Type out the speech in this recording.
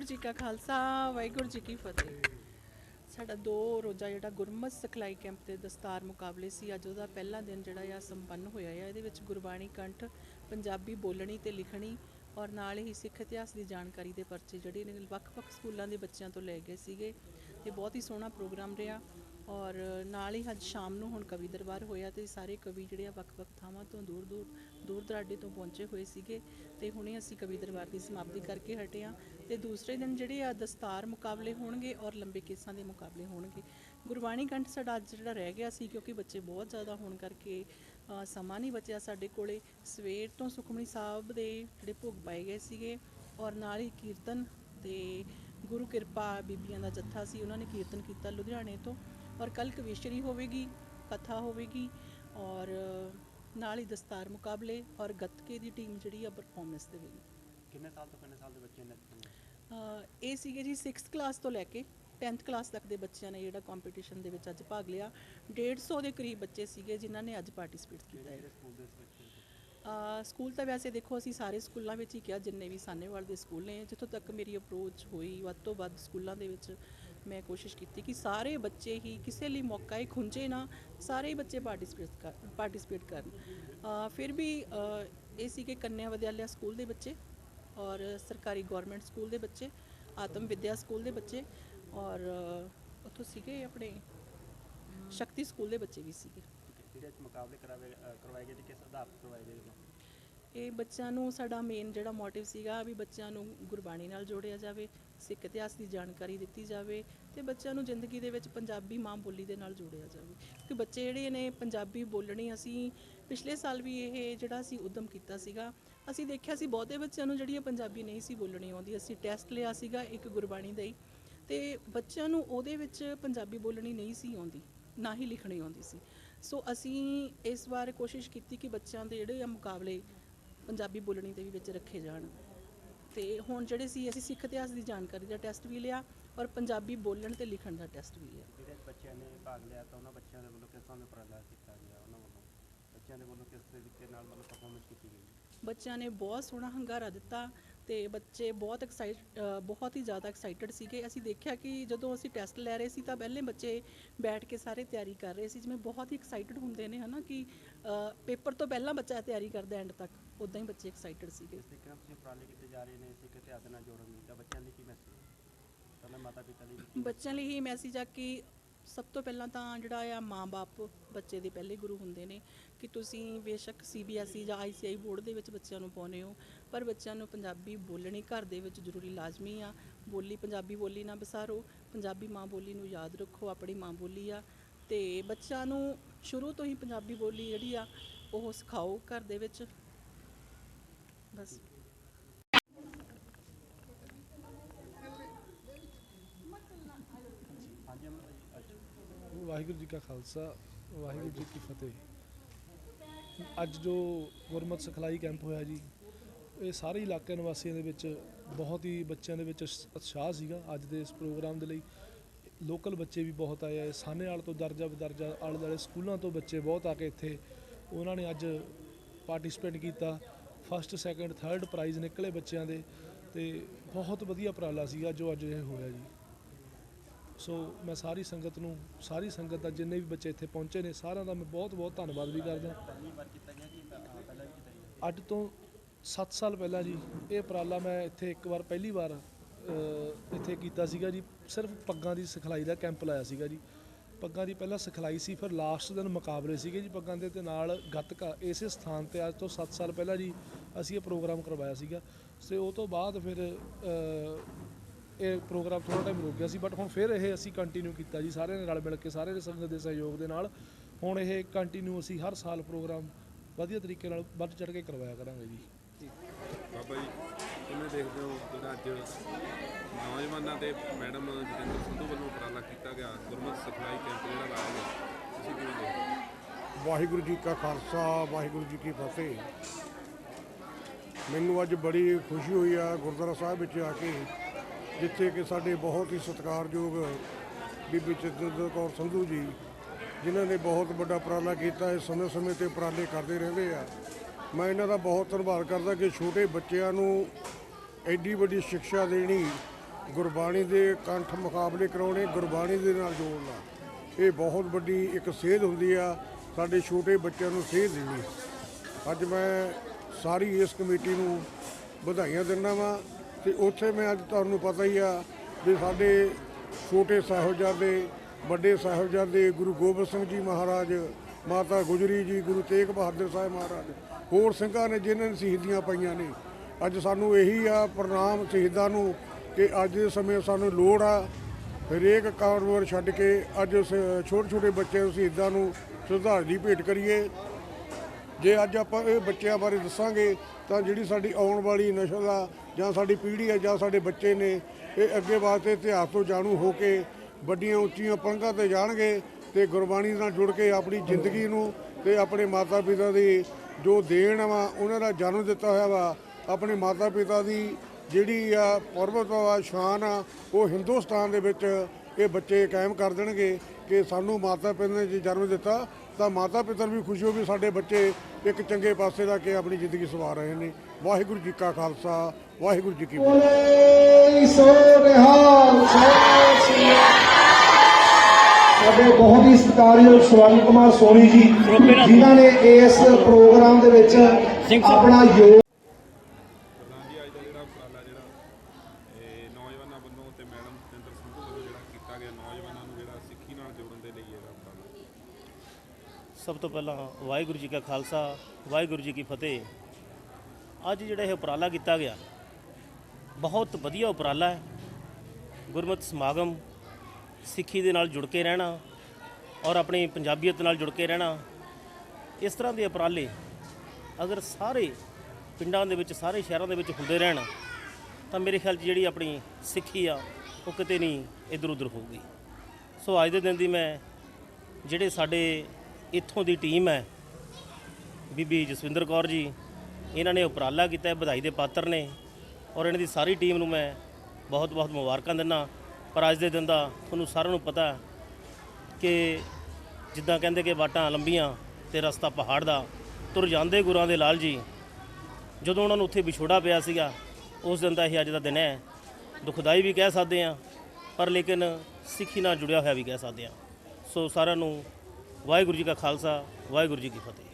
ਵਾਹਿਗੁਰੂ ਜੀ ਕਾ ਖਾਲਸਾ, ਵਾਹਿਗੁਰੂ ਜੀ ਕੀ ਫਤਿਹ। ਸਾਡਾ ਦੋ ਰੋਜ਼ਾ ਜਿਹੜਾ ਗੁਰਮਤ ਸਿਖਲਾਈ ਕੈਂਪ ਤੇ ਦਸਤਾਰ ਮੁਕਾਬਲੇ ਸੀ, ਅੱਜ ਉਹਦਾ ਪਹਿਲਾ ਦਿਨ ਜਿਹੜਾ ਆ ਸੰਪੰਨ ਹੋਇਆ ਆ। ਇਹਦੇ ਵਿੱਚ ਗੁਰਬਾਣੀ ਕੰਠ, ਪੰਜਾਬੀ ਬੋਲਣੀ ਤੇ ਲਿਖਣੀ ਔਰ ਨਾਲ ਹੀ ਸਿੱਖ ਇਤਿਹਾਸ ਦੀ ਜਾਣਕਾਰੀ ਦੇ ਪਰਚੇ ਜਿਹੜੇ ਨੇ, ਵੱਖ-ਵੱਖ ਸਕੂਲਾਂ ਦੇ ਬੱਚਿਆਂ ਤੋਂ ਲੈ ਗਏ ਸੀਗੇ। ਤੇ ਬਹੁਤ ਹੀ ਸੋਹਣਾ ਪ੍ਰੋਗਰਾਮ ਰਿਹਾ। ਔਰ ਨਾਲ ਹੀ ਅੱਜ ਸ਼ਾਮ ਨੂੰ ਹੁਣ ਕਵੀ ਦਰਬਾਰ ਹੋਇਆ ਤੇ ਸਾਰੇ ਕਵੀ ਜਿਹੜੇ ਆ ਵੱਖ-ਵੱਖ ਥਾਵਾਂ ਤੋਂ ਦੂਰ-ਦੂਰ ਦੂਰ ਦਰਾਡੇ ਤੋਂ ਪਹੁੰਚੇ ਹੋਏ ਸੀਗੇ ਤੇ ਹੁਣੇ ਅਸੀਂ ਕਵੀ ਦਰਬਾਰ ਦੀ ਸਮਾਪਤੀ ਕਰਕੇ ਹਟੇ ਆ ਤੇ ਦੂਸਰੇ ਦਿਨ ਜਿਹੜੇ ਆ ਦਸਤਾਰ ਮੁਕਾਬਲੇ ਹੋਣਗੇ ਔਰ ਲੰਬੇ ਕੇਸਾਂ ਦੇ ਮੁਕਾਬਲੇ ਹੋਣਗੇ। ਗੁਰਬਾਣੀ ਕੰਠ ਸਾਡਾ ਅੱਜ ਜਿਹੜਾ ਰਹਿ ਗਿਆ ਸੀ ਕਿਉਂਕਿ ਬੱਚੇ ਬਹੁਤ ਜ਼ਿਆਦਾ ਹੋਣ ਕਰਕੇ ਸਮਾਂ ਨਹੀਂ ਬਚਿਆ ਸਾਡੇ ਕੋਲੇ। ਸਵੇਰ ਤੋਂ ਸੁਖਮਨੀ ਸਾਹਿਬ ਦੇ ਜਿਹੜੇ ਭੋਗ ਪਾਏ ਗਏ ਸੀਗੇ ਔਰ ਨਾਲ ਹੀ ਕੀਰਤਨ ਤੇ ਗੁਰੂ ਕਿਰਪਾ ਬੀਬੀਆਂ ਦਾ ਜੱਥਾ ਸੀ, ਉਹਨਾਂ ਨੇ ਕੀਰਤਨ ਕੀਤਾ ਲੁਧਿਆਣੇ ਤੋਂ। ਔਰ ਕੱਲ ਕਵੀਸ਼ਰੀ ਹੋਵੇਗੀ ਕਥਾ ਹੋਵੇਗੀ ਔਰ ਨਾਲ ਹੀ ਦਸਤਾਰ ਮੁਕਾਬਲੇ ਔਰ ਗੱਤਕੇ ਦੀ ਟੀਮ ਜਿਹੜੀ ਆ ਪਰਫਾਰਮੈਂਸ ਦੇਵੇਗੀ। ਕਿੰਨੇ ਸਾਲ ਤੋਂ ਕਿੰਨੇ ਸਾਲ ਦੇ ਬੱਚੇ ਨੇ ਅ, ਇਹ ਸੀਗੇ ਜੀ 6th ਕਲਾਸ ਤੋਂ ਲੈ ਕੇ 10th ਕਲਾਸ ਤੱਕ ਦੇ ਬੱਚਿਆਂ ਨੇ ਜਿਹੜਾ ਕੰਪੀਟੀਸ਼ਨ ਦੇ ਵਿੱਚ ਅੱਜ ਭਾਗ ਲਿਆ। 150 ਦੇ ਕਰੀਬ ਬੱਚੇ ਸੀਗੇ ਜਿਨ੍ਹਾਂ ਨੇ ਅੱਜ ਪਾਰਟਿਸਿਪੇਟ ਕੀਤਾ ਹੈ। ਕਿਹੜੇ ਸਕੂਲ ਦੇ ਵਿੱਚ ਅ, ਸਕੂਲ ਤਾਂ ਵੈਸੇ ਦੇਖੋ ਅਸੀਂ ਸਾਰੇ ਸਕੂਲਾਂ ਵਿੱਚ ਹੀ ਕਿਹਾ ਜਿੰਨੇ ਵੀ ਸਾਨੇਵਾਲ ਦੇ ਸਕੂਲ ਨੇ ਜਿੱਥੋਂ ਤੱਕ ਮੇਰੀ ਅਪਰੋਚ ਹੋਈ ਵੱਧ ਤੋਂ ਵੱਧ ਸਕੂਲਾਂ ਦੇ ਵਿੱਚ ਮੈਂ ਕੋਸ਼ਿਸ਼ ਕੀਤੀ ਕਿ ਸਾਰੇ ਬੱਚੇ ਹੀ ਕਿਸੇ ਲਈ ਮੌਕਾ ਹੀ ਖੁੰਝੇ ਨਾ, ਸਾਰੇ ਹੀ ਬੱਚੇ ਪਾਰਟਿਸਿਪੇਟ ਕਰ ਪਾਰਟਿਸਿਪੇਟ ਕਰਨ। ਫਿਰ ਵੀ ਇਹ ਸੀ ਕਿ ਕੰਨਿਆ ਵਿਦਿਆਲਿਆ ਸਕੂਲ ਦੇ ਬੱਚੇ ਔਰ ਸਰਕਾਰੀ ਗਵਰਨਮੈਂਟ ਸਕੂਲ ਦੇ ਬੱਚੇ, ਆਤਮ ਵਿਦਿਆ ਸਕੂਲ ਦੇ ਬੱਚੇ ਔਰ ਉੱਥੋਂ ਸੀਗੇ ਆਪਣੇ ਸ਼ਕਤੀ ਸਕੂਲ ਦੇ ਬੱਚੇ ਵੀ ਸੀਗੇ। ਜਿਹੜੇ ਮੁਕਾਬਲੇ ਕਰਵਾਏ ਗਏ ਤੇ ਕਿਸ ਆਧਾਰ ਤੇ ਕਰਵਾਏ ਗਏ? ਇਹ ਬੱਚਿਆਂ ਨੂੰ ਸਾਡਾ ਮੇਨ ਜਿਹੜਾ ਮੋਟਿਵ ਸੀਗਾ ਵੀ ਬੱਚਿਆਂ ਨੂੰ ਗੁਰਬਾਣੀ ਨਾਲ ਜੋੜਿਆ ਜਾਵੇ, ਸਿੱਖ ਇਤਿਹਾਸ ਦੀ ਜਾਣਕਾਰੀ ਦਿੱਤੀ ਜਾਵੇ ਤੇ ਬੱਚਿਆਂ ਨੂੰ ਜ਼ਿੰਦਗੀ ਦੇ ਵਿੱਚ ਪੰਜਾਬੀ ਮਾਂ ਬੋਲੀ ਦੇ ਨਾਲ ਜੋੜਿਆ ਜਾਵੇ। ਕਿ ਬੱਚੇ ਜਿਹੜੇ ਨੇ ਪੰਜਾਬੀ ਬੋਲਣੀ ਅਸੀਂ ਪਿਛਲੇ ਸਾਲ ਵੀ ਇਹ ਜਿਹੜਾ ਅਸੀਂ ਉਦਮ ਕੀਤਾ ਸੀਗਾ, ਅਸੀਂ ਦੇਖਿਆ ਸੀ ਬਹੁਤੇ ਬੱਚਿਆਂ ਨੂੰ ਜਿਹੜੀ ਇਹ ਪੰਜਾਬੀ ਨਹੀਂ ਸੀ ਬੋਲਣੀ ਆਉਂਦੀ, ਅਸੀਂ ਟੈਸਟ ਲਿਆ ਸੀਗਾ ਇੱਕ ਗੁਰਬਾਣੀ ਦਾ ਹੀ ਤੇ ਬੱਚਿਆਂ ਨੂੰ ਉਹਦੇ ਵਿੱਚ ਪੰਜਾਬੀ ਬੋਲਣੀ ਨਹੀਂ ਸੀ ਆਉਂਦੀ, ਨਾ ਹੀ ਲਿਖਣੀ ਆਉਂਦੀ ਸੀ। ਸੋ ਅਸੀਂ ਇਸ ਵਾਰ ਕੋਸ਼ਿਸ਼ ਕੀਤੀ ਕਿ ਬੱਚਿਆਂ ਦੇ ਜਿਹੜੇ ਆ ਮੁਕਾਬਲੇ ਪੰਜਾਬੀ ਬੋਲਣੀ ਦੇ ਵੀ ਵਿੱਚ ਰੱਖੇ ਜਾਣ। ਤੇ ਹੁਣ ਜਿਹੜੇ ਸੀ ਅਸੀਂ ਸਿੱਖ ਇਤਿਹਾਸ ਦੀ ਜਾਣਕਾਰੀ ਦਾ ਟੈਸਟ ਵੀ ਲਿਆ ਔਰ ਪੰਜਾਬੀ ਬੋਲਣ ਤੇ ਲਿਖਣ ਦਾ ਟੈਸਟ ਵੀ ਲਿਆ। ਜਿਹੜੇ ਬੱਚਿਆਂ ਨੇ ਭਾਗ ਲਿਆ ਤਾਂ ਉਹਨਾਂ ਬੱਚਿਆਂ ਦੇ ਵੱਲੋਂ ਕਿਸ ਤਰ੍ਹਾਂ ਦਾ ਉਪਰਾਲਾ ਕੀਤਾ ਗਿਆ? ਉਹਨਾਂ ਵੱਲੋਂ ਬੱਚਿਆਂ ਦੇ ਵੱਲੋਂ ਕਿਸ ਤਰੀਕੇ ਨਾਲ ਮਤਲਬ ਪਰਫਾਰਮੈਂਸ ਕੀਤੀ ਗਈ? ਬੱਚਿਆਂ ਨੇ ਬਹੁਤ ਸੋਹਣਾ ਹੰਗਾਰਾ ਦਿੱਤਾ ਤੇ ਬੱਚੇ ਬਹੁਤ ਐਕਸਾਈਟ ਬਹੁਤ ਹੀ ਜ਼ਿਆਦਾ ਐਕਸਾਈਟਡ ਸੀਗੇ। ਅਸੀਂ ਦੇਖਿਆ ਕਿ ਜਦੋਂ ਅਸੀਂ ਟੈਸਟ ਲੈ ਰਹੇ ਸੀ ਤਾਂ ਪਹਿਲੇ ਬੱਚੇ ਬੈਠ ਕੇ ਸਾਰੇ ਤਿਆਰੀ ਕਰ ਰਹੇ ਸੀ। ਜਿਵੇਂ ਬਹੁਤ ਹੀ ਐਕਸਾਈਟਡ ਹੁੰਦੇ ਨੇ ਹਨਾ ਕਿ ਪੇਪਰ ਤੋਂ ਪਹਿਲਾਂ ਬੱਚਾ ਤਿਆਰੀ ਕਰਦਾ ਐਂਡ ਤੱਕ। ਉਦਾਂ ਹੀ ਬੱਚੇ ਐਕਸਾਈਟਡ ਸੀਗੇ। ਤਰੀਕੇ ਨਾਲ ਤੁਸੀਂ ਉਪਰਾਲੇ ਕੀਤੇ ਜਾ ਰਹੇ ਨੇ ਸਿੱਖ ਇਤਿਹਾਸ ਨਾਲ ਜੋੜਨ ਲਈ ਤਾਂ ਬੱਚਿਆਂ ਲਈ ਕੀ ਮੈਸੇਜ ਪਹਿਲਾਂ ਮਾਤਾ ਪਿਤਾ ਲਈ ਬੱਚਿਆਂ ਲਈ ਇਹ ਮੈਸੇਜ ਆ ਕਿ ਸਭ ਤੋਂ ਪਹਿਲਾਂ ਤਾਂ ਜਿਹੜਾ ਆ ਮਾਂ-ਬਾਪ ਬੱਚੇ ਦੇ ਪਹਿਲੇ ਗੁਰੂ ਹੁੰਦੇ ਨੇ ਕਿ ਤੁਸੀਂ ਬੇਸ਼ੱਕ ਸੀਬੀਐਸਈ ਜਾਂ ਆਈਸੀਆਈ ਬੋਰਡ ਦੇ ਵਿੱਚ ਬੱਚਿਆਂ ਨੂੰ ਪਾਉਨੇ ਹੋ ਪਰ ਬੱਚਿਆਂ ਨੂੰ ਪੰਜਾਬੀ ਬੋਲਣੀ ਘਰ ਦੇ ਵਿੱਚ ਜ਼ਰੂਰੀ ਲਾਜ਼ਮੀ ਆ। ਬੋਲੀ ਪੰਜਾਬੀ ਬੋਲੀ ਨਾ ਵਿਸਾਰੋ ਪੰਜਾਬੀ ਮਾਂ ਬੋਲੀ ਨੂੰ ਯਾਦ ਰੱਖੋ ਆਪਣੀ ਮਾਂ ਬੋਲੀ ਆ। ਤੇ ਬੱਚਿਆਂ ਨੂੰ ਸ਼ੁਰੂ ਤੋਂ ਹੀ ਪੰਜਾਬੀ ਬੋਲੀ ਜਿਹੜੀ ਆ ਉਹ ਸਿਖਾਓ ਘਰ ਦੇ ਵਿੱਚ। ਬਸ। ਵਾਹਿਗੁਰੂ ਜੀ ਕਾ ਖਾਲਸਾ, ਵਾਹਿਗੁਰੂ ਜੀ ਕੀ ਫਤਿਹ। ਅੱਜ ਜੋ ਗੁਰਮਤ ਸਿਖਲਾਈ ਕੈਂਪ ਹੋਇਆ ਜੀ, ਇਹ ਸਾਰੇ ਇਲਾਕੇ ਨਿਵਾਸੀਆਂ ਦੇ ਵਿੱਚ, ਬਹੁਤ ਹੀ ਬੱਚਿਆਂ ਦੇ ਵਿੱਚ ਉਤਸ਼ਾਹ ਸੀਗਾ ਅੱਜ ਦੇ ਇਸ ਪ੍ਰੋਗਰਾਮ ਦੇ ਲਈ। ਲੋਕਲ ਬੱਚੇ ਵੀ ਬਹੁਤ ਆਏ ਆ ਸਾਨੇਵਾਲ ਤੋਂ ਦਰਜਾ ਬਦਰਜਾ, ਆਲੇ ਦੁਆਲੇ ਸਕੂਲਾਂ ਤੋਂ ਬੱਚੇ ਬਹੁਤ ਆ ਕੇ ਇੱਥੇ, ਉਹਨਾਂ ਨੇ ਅੱਜ ਪਾਰਟਿਸਿਪੇਟ ਕੀਤਾ। ਫਸਟ ਸੈਕੰਡ ਥਰਡ ਪ੍ਰਾਈਜ਼ ਨਿਕਲੇ ਬੱਚਿਆਂ ਦੇ ਤੇ ਬਹੁਤ ਵਧੀਆ ਉਪਰਾਲਾ ਸੀਗਾ ਜੋ ਅੱਜ ਇਹ ਹੋਇਆ ਜੀ। ਸੋ ਮੈਂ ਸਾਰੀ ਸੰਗਤ ਨੂੰ, ਸਾਰੀ ਸੰਗਤ ਦਾ ਜਿੰਨੇ ਵੀ ਬੱਚੇ ਇੱਥੇ ਪਹੁੰਚੇ ਨੇ, ਸਾਰਿਆਂ ਦਾ ਮੈਂ ਬਹੁਤ ਬਹੁਤ ਧੰਨਵਾਦ ਵੀ ਕਰਦਾ। ਅੱਜ ਤੋਂ 7 ਸਾਲ ਪਹਿਲਾਂ ਜੀ, ਇਹ ਉਪਰਾਲਾ ਮੈਂ ਇੱਥੇ ਇੱਕ ਵਾਰ ਪਹਿਲੀ ਵਾਰ ਇੱਥੇ ਕੀਤਾ ਸੀਗਾ ਜੀ। ਸਿਰਫ ਪੱਗਾਂ ਦੀ ਸਿਖਲਾਈ ਦਾ ਕੈਂਪ ਲਾਇਆ ਸੀਗਾ ਜੀ। ਪੱਗਾਂ ਦੀ ਪਹਿਲਾਂ ਸਿਖਲਾਈ ਸੀ, ਫਿਰ ਲਾਸਟ ਦਿਨ ਮੁਕਾਬਲੇ ਸੀਗੇ ਜੀ ਪੱਗਾਂ ਦੇ ਤੇ ਨਾਲ ਗੱਤਕਾ ਇਸੇ ਸਥਾਨ ਤੇ ਅੱਜ ਤੋਂ 7 ਸਾਲ ਪਹਿਲਾਂ ਜੀ ਅਸੀਂ ਇਹ ਪ੍ਰੋਗਰਾਮ ਕਰਵਾਇਆ ਸੀਗਾ। ਤੇ ਉਹ ਤੋਂ ਬਾਅਦ ਫਿਰ ਇਹ ਪ੍ਰੋਗਰਾਮ ਥੋੜਾ ਟਾਈਮ ਰੁਕ ਗਿਆ ਸੀ ਬਟ ਹੁਣ ਫਿਰ ਇਹ ਅਸੀਂ ਕੰਟੀਨਿਊ ਕੀਤਾ ਜੀ, ਸਾਰਿਆਂ ਨੇ ਰਲ ਮਿਲ ਕੇ ਸਾਰੇ ਸੰਗਤ ਦੇ ਸਹਿਯੋਗ ਦੇ ਨਾਲ ਹੁਣ ਇਹ ਕੰਟੀਨਿਊ ਅਸੀਂ ਹਰ ਸਾਲ ਪ੍ਰੋਗਰਾਮ ਵਧੀਆ ਤਰੀਕੇ ਨਾਲ ਵੱਧ ਚੜ ਕੇ ਕਰਵਾਇਆ ਕਰਾਂਗੇ ਜੀ। ਬਾਬਾ ਜੀ, ਕਿਵੇਂ ਦੇਖਦੇ ਹੋ ਜਿਹੜਾ ਅੱਜ ਨੌਜਵਾਨਾਂ ਤੇ ਮੈਡਮ ਜਤਿੰਦਰ ਸੰਧੂ ਵੱਲੋਂ ਉਪਰਾਲਾ ਕੀਤਾ ਗਿਆ। ਗੁਰਮਤਿ ਸਿਖਲਾਈ ਕੈਂਪ ਜਿਹੜਾ ਲਾਇਆ ਗਿਆ। ਤੁਸੀਂ ਕਿਵੇਂ ਦੇਖਦੇ ਹੋ? ਵਾਹਿਗੁਰੂ ਜੀ ਕਾ ਖਾਲਸਾ, ਵਾਹਿਗੁਰੂ ਜੀ ਕੀ ਫਤਿਹ। ਮੈਨੂੰ ਅੱਜ ਬੜੀ ਖੁਸ਼ੀ ਹੋਈ ਆ ਗੁਰਦੁਆਰਾ ਸਾਹਿਬ ਵਿੱਚ ਆ ਕੇ, ਜਿੱਥੇ ਕਿ ਸਾਡੇ ਬਹੁਤ ਹੀ ਸਤਿਕਾਰਯੋਗ ਬੀਬੀ ਜਤਿੰਦਰ ਕੌਰ ਸੰਧੂ ਜੀ, ਜਿਨ੍ਹਾਂ ਨੇ ਬਹੁਤ ਵੱਡਾ ਉਪਰਾਲਾ ਕੀਤਾ ਹੈ, ਸਮੇਂ-ਸਮੇਂ ਤੇ ਉਪਰਾਲੇ ਕਰਦੇ ਰਹਿੰਦੇ ਆ। ਮੈਂ ਇਹਨਾਂ ਦਾ ਬਹੁਤ ਧੰਨਵਾਦ ਕਰਦਾ ਕਿ ਛੋਟੇ ਬੱਚਿਆਂ ਨੂੰ ਐਡੀ ਵੱਡੀ ਸਿੱਖਿਆ ਦੇਣੀ ਗੁਰਬਾਣੀ ਦੇ ਕੰਠ ਮੁਕਾਬਲੇ ਕਰਾਉਣੇ, ਗੁਰਬਾਣੀ ਦੇ ਨਾਲ ਜੋੜਨਾ। ਇਹ ਬਹੁਤ ਵੱਡੀ ਇੱਕ ਸੇਧ ਹੁੰਦੀ ਆ, ਸਾਡੇ ਛੋਟੇ ਬੱਚਿਆਂ ਨੂੰ ਸੇਧ ਦੇਣੀ ਅੱਜ ਮੈਂ ਸਾਰੀ ਇਸ ਕਮੇਟੀ ਨੂੰ ਵਧਾਈਆਂ ਦਿੰਦਾ ਵਾਂ ਤੇ ਉੱਥੇ ਮੈਂ ਅੱਜ ਤੁਹਾਨੂੰ ਪਤਾ ਹੀ ਆ ਵੀ ਸਾਡੇ ਛੋਟੇ ਸਾਹਿਬਜ਼ਾਦੇ, ਵੱਡੇ ਸਾਹਿਬਜ਼ਾਦੇ ਗੁਰੂ ਗੋਬਿੰਦ ਸਿੰਘ ਜੀ ਮਹਾਰਾਜ, ਮਾਤਾ ਗੁਜਰੀ ਜੀ, ਗੁਰੂ ਤੇਗ ਬਹਾਦਰ ਸਾਹਿਬ ਮਹਾਰਾਜ, ਹੋਰ ਸਿੰਘਾਂ ਨੇ ਜਿਨ੍ਹਾਂ ਨੇ ਸ਼ਹੀਦੀਆਂ ਪਾਈਆਂ ਨੇ। ਅੱਜ ਸਾਨੂੰ ਇਹੀ ਆ ਪ੍ਰਣਾਮ ਸ਼ਹੀਦਾਂ ਨੂੰ ਕਿ ਅੱਜ ਦੇ ਸਮੇਂ ਸਾਨੂੰ ਲੋੜ ਆ ਹਰੇਕ ਕਾਰੋਬਾਰ ਛੱਡ ਕੇ ਅੱਜ ਛੋਟੇ ਛੋਟੇ ਬੱਚੇ ਸ਼ਹੀਦਾਂ ਨੂੰ ਸ਼ਰਧਾਂਜਲੀ ਭੇਟ ਕਰੀਏ। ਜੇ ਅੱਜ ਆਪਾਂ ਇਹ ਬੱਚਿਆਂ ਬਾਰੇ ਦੱਸਾਂਗੇ, ਤਾਂ ਜਿਹੜੀ ਸਾਡੀ ਆਉਣ ਵਾਲੀ ਨਸਲ ਆ ਜਾਂ ਸਾਡੀ ਪੀੜ੍ਹੀ ਆ ਜਾਂ ਸਾਡੇ ਬੱਚੇ ਨੇ, ਇਹ ਅੱਗੇ ਵਾਸਤੇ ਇਤਿਹਾਸ ਤੋਂ ਜਾਣੂ ਹੋ ਕੇ ਵੱਡੀਆਂ ਉੱਚੀਆਂ ਪੰਗਾਂ ਤੇ ਜਾਣਗੇ ਤੇ ਗੁਰਬਾਣੀ ਨਾਲ ਜੁੜ ਕੇ ਆਪਣੀ ਜ਼ਿੰਦਗੀ ਨੂੰ ਤੇ ਆਪਣੇ ਮਾਤਾ ਪਿਤਾ ਦੀ ਜੋ ਦੇਣ ਵਾ, ਉਹਨਾਂ ਦਾ ਜਨਮ ਦਿੱਤਾ ਹੋਇਆ ਵਾ, ਆਪਣੇ ਮਾਤਾ ਪਿਤਾ ਦੀ ਜਿਹੜੀ ਆ ਪਰਬਤ ਆ ਸ਼ਾਨ ਆ ਉਹ ਹਿੰਦੁਸਤਾਨ ਦੇ ਵਿੱਚ ਇਹ ਬੱਚੇ ਕਾਇਮ ਕਰ ਦੇਣਗੇ ਕਿ ਸਾਨੂੰ ਮਾਤਾ ਪਿਤਾ ਨੇ ਜੇ ਜਨਮ ਦਿੱਤਾ ਤਾਂ ਮਾਤਾ ਪਿਤਾ ਨੂੰ ਵੀ ਖੁਸ਼ੀ ਹੋਊਗੀ ਸਾਡੇ ਬੱਚੇ ਇੱਕ ਚੰਗੇ ਪਾਸੇ ਲਾ ਕੇ ਆਪਣੀ ਜ਼ਿੰਦਗੀ ਸਵਾਰ ਰਹੇ ਨੇ। ਵਾਹਿਗੁਰੂ ਜੀ ਕਾ ਖਾਲਸਾ ਵਾਹਿਗੁਰੂ ਜੀ ਕੀ ਫਤਿਹ। ਸੋ ਨਿਹਾਲ। ਸਾਡੇ ਬਹੁਤ ਹੀ ਸਤਿਕਾਰਯੋਗ ਸਵਰਨ ਕੁਮਾਰ ਸੋਨੀ ਜੀ ਜਿਨ੍ਹਾਂ ਨੇ ਇਸ ਪ੍ਰੋਗਰਾਮ ਦੇ ਵਿੱਚ ਆਪਣਾ ਯੋਗ ਪ੍ਰਧਾਨ ਜੀ ਅੱਜ ਦਾ ਜਿਹੜਾ ਉਪਰਾਲਾ ਜਿਹੜਾ ਇਹ ਨੌਜਵਾਨਾਂ ਵੱਲੋਂ ਤੇ ਮੈਡਮ ਜਤਿੰਦਰ ਸੰਧੂ ਵੱਲੋਂ ਜਿਹੜਾ ਕੀਤਾ ਗਿਆ, ਨੌਜਵਾਨਾਂ ਨੂੰ ਜਿਹੜਾ ਸਿੱਖੀ ਨਾਲ ਜੋੜਨ ਦੇ ਲਈ ਇਹਦਾ ਉਪਰਾਲਾ ਸਭ ਤੋਂ ਪਹਿਲਾਂ ਵਾਹਿਗੁਰੂ ਜੀ ਕਾ ਖਾਲਸਾ, ਵਾਹਿਗੁਰੂ ਜੀ ਕੀ ਫਤਿਹ। ਅੱਜ ਜਿਹੜਾ ਇਹ ਉਪਰਾਲਾ ਕੀਤਾ ਗਿਆ, ਬਹੁਤ ਵਧੀਆ ਉਪਰਾਲਾ ਹੈ। ਗੁਰਮਤਿ ਸਮਾਗਮ, ਸਿੱਖੀ ਦੇ ਨਾਲ ਜੁੜ ਕੇ ਰਹਿਣਾ ਔਰ ਆਪਣੀ ਪੰਜਾਬੀਅਤ ਨਾਲ ਜੁੜ ਕੇ ਰਹਿਣਾ, ਇਸ ਤਰ੍ਹਾਂ ਦੇ ਉਪਰਾਲੇ ਅਗਰ ਸਾਰੇ ਪਿੰਡਾਂ ਦੇ ਵਿੱਚ, ਸਾਰੇ ਸ਼ਹਿਰਾਂ ਦੇ ਵਿੱਚ ਹੁੰਦੇ ਰਹਿਣ ਤਾਂ ਮੇਰੇ ਖਿਆਲ 'ਚ ਜਿਹੜੀ ਆਪਣੀ ਸਿੱਖੀ ਆ, ਉਹ ਕਿਤੇ ਨਹੀਂ ਇਧਰ ਉਧਰ ਹੋਊਗੀ। ਸੋ ਅੱਜ ਦੇ ਦਿਨ ਦੀ ਮੈਂ ਜਿਹੜੇ ਸਾਡੇ ਇੱਥੋਂ ਦੀ ਟੀਮ ਹੈ, ਬੀਬੀ ਜਸਵਿੰਦਰ ਕੌਰ ਜੀ, ਇਹਨਾਂ ਨੇ ਉਪਰਾਲਾ ਕੀਤਾ ਵਧਾਈ ਦੇ ਪਾਤਰ ਨੇ ਔਰ ਇਹਨਾਂ ਦੀ ਸਾਰੀ ਟੀਮ ਨੂੰ ਮੈਂ ਬਹੁਤ ਬਹੁਤ ਮੁਬਾਰਕਾਂ ਦਿੰਦਾ ਪਰ ਅੱਜ ਦੇ ਦਿਨ ਦਾ ਤੁਹਾਨੂੰ ਸਾਰਿਆਂ ਨੂੰ ਪਤਾ ਕਿ ਜਿੱਦਾਂ ਕਹਿੰਦੇ ਕਿ ਬਾਟਾਂ ਲੰਬੀਆਂ ਤੇ ਰਸਤਾ ਪਹਾੜ ਦਾ, ਤੁਰ ਜਾਂਦੇ ਗੁਰਾਂ ਦੇ ਲਾਲ ਜੀ, ਜਦੋਂ ਉਹਨਾਂ ਨੂੰ ਉੱਥੇ ਵਿਛੋੜਾ ਪਿਆ ਸੀਗਾ ਉਸ ਦਿਨ ਦਾ ਹੀ ਅੱਜ ਦਾ ਦਿਨ ਹੈ। ਦੁਖਦਾਈ ਵੀ ਕਹਿ ਸਕਦੇ ਆ ਪਰ ਲੇਕਿਨ ਸਿੱਖੀ ਨਾਲ ਜੁੜਿਆ ਹੋਇਆ ਵੀ ਕਹਿ ਸਕਦੇ ਆ ਸੋ ਸਾਰਿਆਂ ਨੂੰ ਵਾਹਿਗੁਰੂ ਜੀ ਕਾ ਖਾਲਸਾ, ਵਾਹਿਗੁਰੂ ਜੀ ਕੀ ਫਤਿਹ।